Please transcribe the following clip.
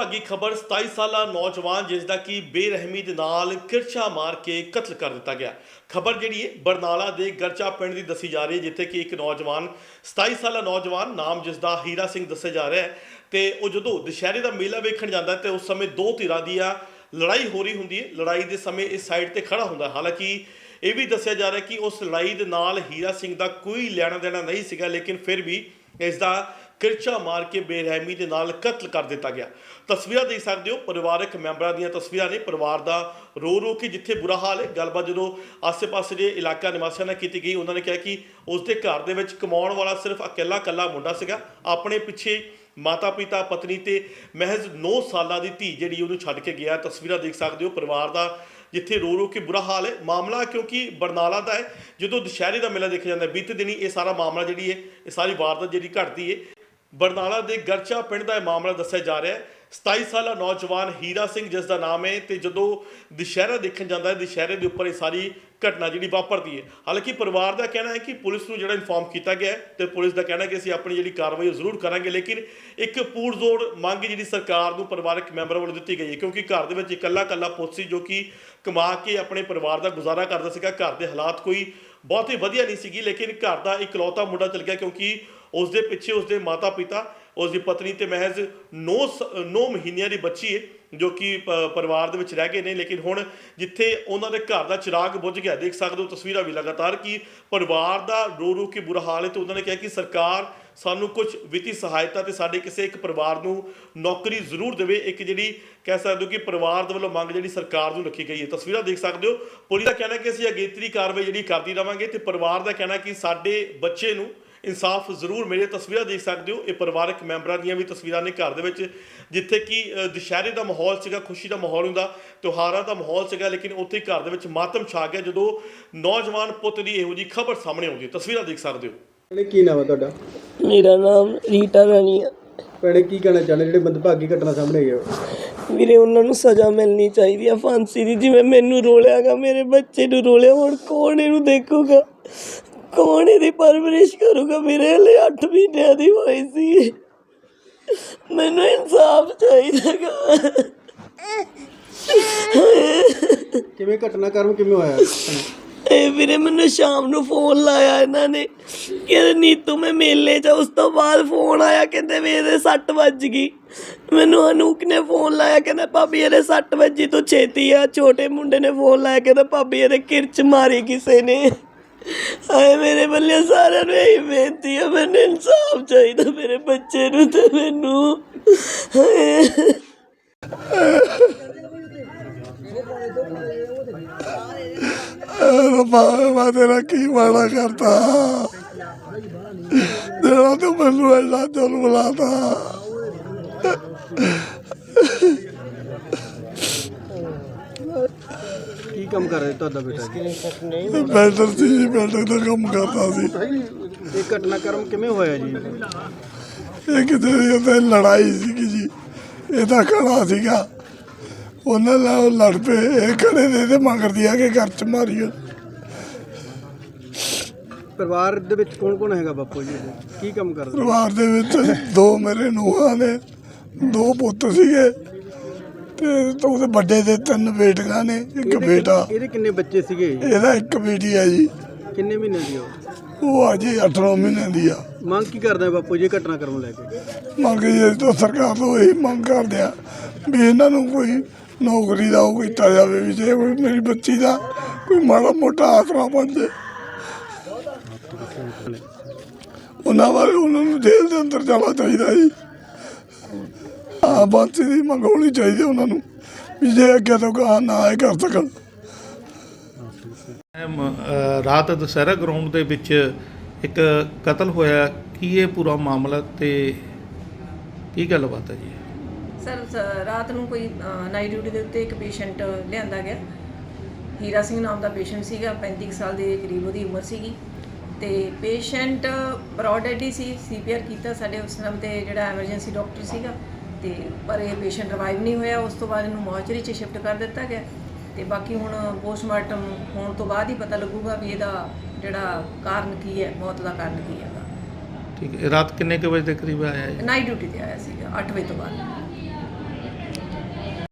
ਮੰਦਭਾਗੀ ਖਬਰ 27 ਸਾਲਾ ਨੌਜਵਾਨ, ਜਿਸ ਦਾ ਕਿ ਬੇਰਹਿਮੀ ਦੇ ਨਾਲ ਕਿਰਚਾ ਮਾਰ ਕੇ ਕਤਲ ਕਰ ਦਿੱਤਾ ਗਿਆ। ਖਬਰ ਜਿਹੜੀ ਹੈ ਬਰਨਾਲਾ ਦੇ ਗਰਚਾ ਪਿੰਡ ਦੀ ਦੱਸੀ ਜਾ ਰਹੀ ਹੈ ਜਿੱਥੇ ਕਿ ਇੱਕ ਨੌਜਵਾਨ 27 ਸਾਲਾ ਨੌਜਵਾਨ ਨਾਮ ਜਿਸ ਦਾ ਹੀਰਾ ਸਿੰਘ ਦੱਸਿਆ ਜਾ ਰਿਹਾ ਹੈ ਤੇ ਉਹ ਜਦੋਂ ਦੁਸ਼ਹਿਰੇ ਦਾ ਮੇਲਾ ਵੇਖਣ ਜਾਂਦਾ ਹੈ ਤੇ ਉਸ ਸਮੇਂ ਦੋ ਧਿਰਾਂ ਦੀਆਂ ਲੜਾਈ ਹੋ ਰਹੀ ਹੁੰਦੀ ਹੈ ਲੜਾਈ ਦੇ ਸਮੇਂ ਇਸ ਸਾਈਡ ਤੇ ਖੜਾ ਹੁੰਦਾ। ਹਾਲਾਂਕਿ ਇਹ ਵੀ ਦੱਸਿਆ ਜਾ ਰਿਹਾ ਕਿ ਉਸ ਲੜਾਈ ਦੇ ਨਾਲ ਹੀਰਾ ਸਿੰਘ ਦਾ ਕੋਈ ਲੈਣਾ ਦੇਣਾ ਨਹੀਂ ਸੀਗਾ, ਲੇਕਿਨ ਫਿਰ ਵੀ ਇਸ ਦਾ ਕਿਰਚਾ ਮਾਰ ਕੇ ਬੇਰਹਿਮੀ ਦੇ ਨਾਲ ਕਤਲ ਕਰ ਦਿੱਤਾ ਗਿਆ। ਤਸਵੀਰਾਂ ਦੇਖ ਸਕਦੇ ਹੋ, ਪਰਿਵਾਰਕ ਮੈਂਬਰਾਂ ਦੀਆਂ ਤਸਵੀਰਾਂ ਨੇ ਪਰਿਵਾਰ ਦਾ ਰੋ ਰੋ ਕੇ ਜਿੱਥੇ ਬੁਰਾ ਹਾਲ ਹੈ, ਗੱਲਬਾਤ ਜਦੋਂ ਆਸ-ਪਾਸੇ ਦੇ ਇਲਾਕਾ ਨਿਵਾਸੀਆਂ ਨਾਲ ਕੀਤੀ ਗਈ, ਉਹਨਾਂ ਨੇ ਕਿਹਾ ਕਿ ਉਸ ਦੇ ਘਰ ਦੇ ਵਿੱਚ ਕਮਾਉਣ ਵਾਲਾ ਸਿਰਫ ਇਕੱਲਾ ਇਕੱਲਾ ਮੁੰਡਾ ਸੀਗਾ। ਆਪਣੇ ਪਿੱਛੇ ਮਾਤਾ ਪਿਤਾ ਪਤਨੀ ਤੇ ਮਹਿਜ਼ 9 ਸਾਲਾਂ ਦੀ ਧੀ ਜਿਹੜੀ ਉਹਨੂੰ ਛੱਡ ਕੇ ਗਿਆ। ਤਸਵੀਰਾਂ ਦੇਖ ਸਕਦੇ ਹੋ, ਪਰਿਵਾਰ ਦਾ ਜਿੱਥੇ ਰੋ ਰੋ ਕੇ ਬੁਰਾ ਹਾਲ ਹੈ। ਮਾਮਲਾ ਕਿਉਂਕਿ ਬਰਨਾਲਾ ਦਾ ਹੈ। ਜਦੋਂ ਦੁਸ਼ਹਿਰੇ ਦਾ ਮੇਲਾ ਦੇਖਿਆ ਜਾਂਦਾ, ਬੀਤੇ ਦਿਨੀ ਇਹ ਸਾਰਾ ਮਾਮਲਾ ਜਿਹੜੀ ਹੈ, ਇਹ ਸਾਰੀ ਵਾਰਦਾਤ ਜਿਹੜੀ ਘਟਦੀ ਹੈ ਬਰਨਾਲਾ ਦੇ ਗਰਚਾ ਪਿੰਡ ਦਾ ਇਹ ਮਾਮਲਾ ਦੱਸਿਆ ਜਾ ਰਿਹਾ ਹੈ। 27 ਸਾਲਾ ਨੌਜਵਾਨ ਹੀਰਾ ਸਿੰਘ, ਜਿਸ ਦਾ ਨਾਮ ਹੈ, ਤੇ ਜਦੋਂ ਦੁਸ਼ਹਿਰਾ ਦੇਖਣ ਜਾਂਦਾ ਹੈ, ਦੁਸ਼ਹਿਰੇ ਦੇ ਉੱਪਰ ਇਹ ਸਾਰੀ ਘਟਨਾ ਜਿਹੜੀ ਵਾਪਰਦੀ ਹੈ। ਹਾਲਾਂਕਿ ਪਰਿਵਾਰ ਦਾ ਕਹਿਣਾ ਹੈ ਕਿ ਪੁਲਿਸ ਨੂੰ ਜਿਹੜਾ ਇਨਫੋਰਮ ਕੀਤਾ ਗਿਆ ਹੈ ਤੇ ਪੁਲਿਸ ਦਾ ਕਹਿਣਾ ਹੈ ਕਿ ਅਸੀਂ ਆਪਣੀ ਜਿਹੜੀ ਕਾਰਵਾਈ ਉਹ ਜ਼ਰੂਰ ਕਰਾਂਗੇ, ਲੇਕਿਨ ਇੱਕ ਪੂਰਜ਼ੋਰ ਮੰਗ ਜਿਹੜੀ ਸਰਕਾਰ ਨੂੰ ਪਰਿਵਾਰਕ ਮੈਂਬਰਾਂ ਵੱਲੋਂ ਦਿੱਤੀ ਗਈ ਹੈ, ਕਿਉਂਕਿ ਘਰ ਦੇ ਵਿੱਚ ਇਕੱਲਾ ਇਕੱਲਾ ਪੁੱਤ ਸੀ ਜੋ ਕਿ ਕਮਾ ਕੇ ਆਪਣੇ ਪਰਿਵਾਰ ਦਾ ਗੁਜ਼ਾਰਾ ਕਰਦਾ ਸੀਗਾ। ਘਰ ਦੇ ਹਾਲਾਤ ਕੋਈ ਬਹੁਤ ਹੀ ਵਧੀਆ ਨਹੀਂ ਸੀਗੀ, ਲੇਕਿਨ ਘਰ ਦਾ ਇਕਲੌਤਾ ਮੁੰਡਾ ਚਲ ਗਿਆ, ਕਿਉਂਕਿ ਉਸ ਦੇ ਪਿੱਛੇ ਉਸ ਦੇ ਮਾਤਾ ਪਿਤਾ ਉਸ ਦੀ ਪਤਨੀ ਤੇ ਮਹਿਜ਼ 9 9 ਮਹੀਨਿਆਂ ਦੀ ਬੱਚੀ ਹੈ ਜੋ ਕਿ ਪ- ਪਰਿਵਾਰ ਦੇ ਵਿੱਚ ਰਹਿ ਗਏ ਨੇ, ਲੇਕਿਨ ਹੁਣ ਜਿੱਥੇ ਉਹਨਾਂ ਦੇ ਘਰ ਦਾ ਚਿਰਾਗ ਬੁਝ ਗਿਆ, ਦੇਖ ਸਕਦੇ ਹੋ ਤਸਵੀਰਾਂ ਵੀ ਲਗਾਤਾਰ ਕਿ ਪਰਿਵਾਰ ਦਾ ਰੋ ਰੋ ਕੇ ਬੁਰਾ ਹਾਲ ਹੈ ਤੇ ਉਹਨਾਂ ਨੇ ਕਿਹਾ ਕਿ ਸਰਕਾਰ ਸਾਨੂੰ ਕੁਝ ਵਿੱਤੀ ਸਹਾਇਤਾ ਤੇ ਸਾਡੇ ਕਿਸੇ ਇੱਕ ਪਰਿਵਾਰ ਨੂੰ ਨੌਕਰੀ ਜ਼ਰੂਰ ਦੇਵੇ, ਇੱਕ ਜਿਹੜੀ ਕਹਿ ਸਕਦੇ ਹੋ ਕਿ ਪਰਿਵਾਰ ਦੇ ਵੱਲੋਂ ਮੰਗ ਜਿਹੜੀ ਸਰਕਾਰ ਨੂੰ ਰੱਖੀ ਗਈ ਹੈ ਤਸਵੀਰਾਂ ਦੇਖ ਸਕਦੇ ਹੋ ਪੁਲਿਸ ਦਾ ਕਹਿਣਾ ਕਿ ਅਸੀਂ ਅਗੇਤਰੀ ਕਾਰਵਾਈ ਜਿਹੜੀ ਕਰਦੀ ਰਵਾਂਗੇ ਤੇ ਪਰਿਵਾਰ ਦਾ ਕਹਿਣਾ ਕਿ ਸਾਡੇ ਬੱਚੇ ਨੂੰ ਇਨਸਾਫ ਜ਼ਰੂਰ ਮਿਲੇ ਤਸਵੀਰਾਂ ਦੇਖ ਸਕਦੇ ਹੋ। ਇਹ ਪਰਿਵਾਰਕ ਮੈਂਬਰਾਂ ਦੀਆਂ ਵੀ ਤਸਵੀਰਾਂ ਨੇ ਘਰ ਦੇ ਵਿੱਚ ਜਿੱਥੇ ਕਿ ਦੁਸ਼ਹਿਰੇ ਦਾ ਮਾਹੌਲ ਸੀਗਾ ਖੁਸ਼ੀ ਦਾ ਮਾਹੌਲ ਹੁੰਦਾ ਤਿਉਹਾਰਾਂ ਦਾ ਮਾਹੌਲ ਸੀਗਾ ਲੇਕਿਨ ਉੱਥੇ ਘਰ ਦੇ ਵਿੱਚ ਮਾਤਮ ਛਾ ਗਿਆ ਜਦੋਂ ਨੌਜਵਾਨ ਪੁੱਤ ਦੀ ਇਹੋ ਜੀ ਖਬਰ ਸਾਹਮਣੇ ਆਉਂਦੀ ਹੈ। ਤਸਵੀਰਾਂ ਦੇਖ ਸਕਦੇ ਹੋ। ਭੈਣੇ ਕੀ ਨਾਮ ਹੈ ਤੁਹਾਡਾ? ਮੇਰਾ ਨਾਮ ਰੀਟਾ ਰਾਣੀ ਆ। ਭੈਣੇ ਕੀ ਕਹਿਣਾ ਚਾਹੁੰਦੇ ਜਿਹੜੇ ਮੰਦਭਾਗੀ ਘਟਨਾ ਸਾਹਮਣੇ ਆਈ ਹੈ। ਵੀਰੇ ਉਹਨਾਂ ਨੂੰ ਸਜ਼ਾ ਮਿਲਣੀ ਚਾਹੀਦੀ ਆ ਫਾਂਸੀ ਦੀ। ਜਿਵੇਂ ਮੈਨੂੰ ਰੋਲਿਆਗਾ ਮੇਰੇ ਬੱਚੇ ਨੂੰ ਰੋਲਿਆ ਹੁਣ ਕੌਣ ਇਹਨੂੰ ਦੇਖੂਗਾ? ਕੌਣ ਇਹਦੀ ਪਰਵਰਿਸ਼ ਕਰੂਗਾ? ਮੇਰੇ ਹਲੇ 8 ਮਹੀਨਿਆਂ ਦੀ ਹੋਈ ਸੀ। ਮੈਨੂੰ ਇਨਸਾਫ ਚਾਹੀਦਾਗਾ ਕਿਵੇਂ ਘਟਨਾਕ੍ਰਮ ਕਿਵੇਂ ਹੋਇਆ? ਇਹ ਵੀਰੇ ਮੈਨੂੰ ਸ਼ਾਮ ਨੂੰ ਫੋਨ ਲਾਇਆ ਇਹਨਾਂ ਨੇ। ਕਿ ਨੀਤੂ ਮੈਂ ਮੇਲੇ 'ਚ ਉਸ ਤੋਂ ਬਾਅਦ ਫੋਨ ਆਇਆ ਕਹਿੰਦੇ ਵੀ ਇਹਦੇ ਸੱਟ ਵੱਜ ਗਈ। ਮੈਨੂੰ ਅਨੂਕ ਨੇ ਫੋਨ ਲਾਇਆ ਕਹਿੰਦਾ ਭਾਬੀ ਇਹਦੇ ਸੱਟ ਵੱਜੀ ਤੂੰ ਛੇਤੀ ਆ। ਛੋਟੇ ਮੁੰਡੇ ਨੇ ਫੋਨ ਲਾਇਆ ਕਹਿੰਦਾ ਭਾਬੀ ਇਹਦੇ ਕਿਰਚ ਮਾਰੀ ਕਿਸੇ ਨੇ। ਆਏ ਮੇਰੇ ਬੱਲੇ ਸਾਰਿਆਂ ਨੂੰ ਇਹ ਬੇਨਤੀ ਆ, ਮੈਨੂੰ ਇਨਸਾਫ ਚਾਹੀਦਾ ਮੇਰੇ ਬੱਚੇ ਨੂੰ ਤੇ ਮੈਨੂੰ। ਹਾਏ। ਰੱਬਾ ਮੈਂ ਤੇਰਾ ਕੀ ਮਾੜਾ ਕਰਤਾ। ਜਿਹੜਾ ਤੂੰ ਮੈਨੂੰ ਐਡਾ ਜ਼ੁਲਮ ਲਾਤਾ। ਕੀ ਕੰਮ ਕਰ ਰਿਹਾ ਤੁਹਾਡਾ ਬੇਟਾ ਜੀ? ਬੈਟਰ ਸੀ ਜੀ ਬੈਟਰ ਦਾ ਕੰਮ ਕਰਦਾ ਸੀ। ਇਹ ਘਟਨਾਕ੍ਰਮ ਕਿਵੇਂ ਹੋਇਆ ਜੀ? ਇਹ ਕਿਤੇ ਤੇ ਲੜਾਈ ਸੀਗੀ ਜੀ। ਇਹ ਤਾਂ ਖੜਾ ਸੀਗਾ। ਉਹਨਾਂ ਨਾਲ ਉਹ ਲੜ ਪਏ। ਇਹ ਖੜੇ ਦੇ ਤੇ ਮੰਗਦੀ ਆ ਕਿ ਘਰ ਚ ਮਾਰੀਓ ਪਰਿਵਾਰ ਦੇ ਵਿੱਚ ਕੌਣ ਕੌਣ ਹੈਗਾ ਬਾਪੂ ਜੀ? ਇਹਦੇ? ਕੀ ਕੰਮ ਕਰਦਾ? ਪਰਿਵਾਰ ਦੇ ਵਿੱਚ ਦੋ ਮੇਰੇ ਨੂੰਹਾਂ ਨੇ। ਦੋ ਪੁੱਤ ਸੀਗੇ। ਤੇ ਉਹਦੇ ਵੱਡੇ ਦੇ ਤਿੰਨ ਬੇਟੀਆਂ ਨੇ ਇੱਕ ਬੇਟਾ। ਇਹਦੇ ਕਿੰਨੇ ਬੱਚੇ ਸੀਗੇ? ਇਹਦਾ ਇੱਕ ਬੇਟੀ ਆ ਜੀ। ਕਿੰਨੇ ਮਹੀਨੇ ਦੀ ਉਹ? ਉਹ ਅਜੇ 8 ਮਹੀਨੇ ਦੀ ਆ। ਮੰਗ ਕੀ ਕਰਦੇ ਆ ਬਾਪੂ ਜੀ ਘਟਨਾਕ੍ਰਮ ਲੈ ਕੇ? ਮੰਗ ਜੇ ਤੋਂ ਸਰਕਾਰ ਤੋਂ ਇਹ ਮੰਗ ਕਰਦੇ ਆ ਵੀ ਇਹਨਾਂ ਨੂੰ ਕੋਈ ਨੌਕਰੀ ਦਾ ਉਹ ਕੀਤਾ ਜਾਵੇ ਵੀ ਜੇ ਕੋਈ ਮੇਰੀ ਬੱਚੀ ਦਾ ਕੋਈ ਮਾੜਾ ਮੋਟਾ ਆਸਰਾ ਬਣ ਜੇ। ਉਹਨਾਂ ਬਾਰੇ ਉਹਨਾਂ ਨੂੰ ਜੇਲ੍ਹ ਦੇ ਅੰਦਰ ਜਾਣਾ ਚਾਹੀਦਾ ਜੀ। ਆ ਬੱਚੀ ਦੀ ਮੰਗ ਹੋਣੀ ਚਾਹੀਦੀ ਉਹਨਾਂ ਨੂੰ ਵੀ ਜੇ ਅੱਗੇ ਤੋਂ ਕਹਾ ਨਾ ਇਹ ਕਰ ਸਕਣ। ਮੈਮ, ਅ, ਰਾਤ ਦੁਸਹਿਰਾ ਗਰਾਊਂਡ ਦੇ ਵਿੱਚ ਇੱਕ ਕਤਲ ਹੋਇਆ ਕੀ ਇਹ ਪੂਰਾ ਮਾਮਲਾ ਤੇ ਕੀ ਗੱਲਬਾਤ ਹੈ ਜੀ? ਸਰ ਸ- ਰਾਤ ਨੂੰ ਕੋਈ ਨਾਈਟ ਡਿਊਟੀ ਦੇ ਉੱਤੇ ਇੱਕ ਪੇਸ਼ੈਂਟ ਲਿਆਂਦਾ ਗਿਆ। ਹੀਰਾ ਸਿੰਘ ਨਾਮ ਦਾ ਪੇਸ਼ੈਂਟ ਸੀਗਾ 35 ਕੁ ਸਾਲ ਦੇ ਕਰੀਬ ਉਹਦੀ ਉਮਰ ਸੀਗੀ। ਤੇ ਪੇਸ਼ੈਂਟ ਬਰੋਡ ਡੈਡੀ ਸੀ ਸੀਪੀਆਰ ਕੀਤਾ ਸਾਡੇ ਉਸ ਨਾਮ ਤੇ ਜਿਹੜਾ ਐਮਰਜੈਂਸੀ ਡਾਕਟਰ ਸੀਗਾ। ਤੇ ਪਰ ਇਹ ਪੇਸ਼ੈਂਟ ਰਿਵਾਈਵ ਨਹੀਂ ਹੋਇਆ ਉਸ ਤੋਂ ਬਾਅਦ ਇਹਨੂੰ ਮੋਰਚਰੀ 'ਚ ਸ਼ਿਫਟ ਕਰ ਦਿੱਤਾ ਗਿਆ। ਤੇ ਬਾਕੀ ਹੁਣ ਪੋਸਟਮਾਰਟਮ ਹੋਣ ਤੋਂ ਬਾਅਦ ਹੀ ਪਤਾ ਲੱਗੂਗਾ ਵੀ ਇਹਦਾ ਜਿਹੜਾ ਕਾਰਨ ਕੀ ਹੈ ਮੌਤ ਦਾ ਕਾਰਨ ਕੀ ਹੈਗਾ। ਠੀਕ ਹੈ ਰਾਤ ਕਿੰਨੇ ਕੁ ਵਜੇ ਦੇ ਕਰੀਬ ਆਇਆ ਜੀ ਨਾਈਟ ਡਿਊਟੀ ਤੇ ਆਇਆ ਸੀਗਾ 8 ਵਜੇ ਤੋਂ ਬਾਅਦ।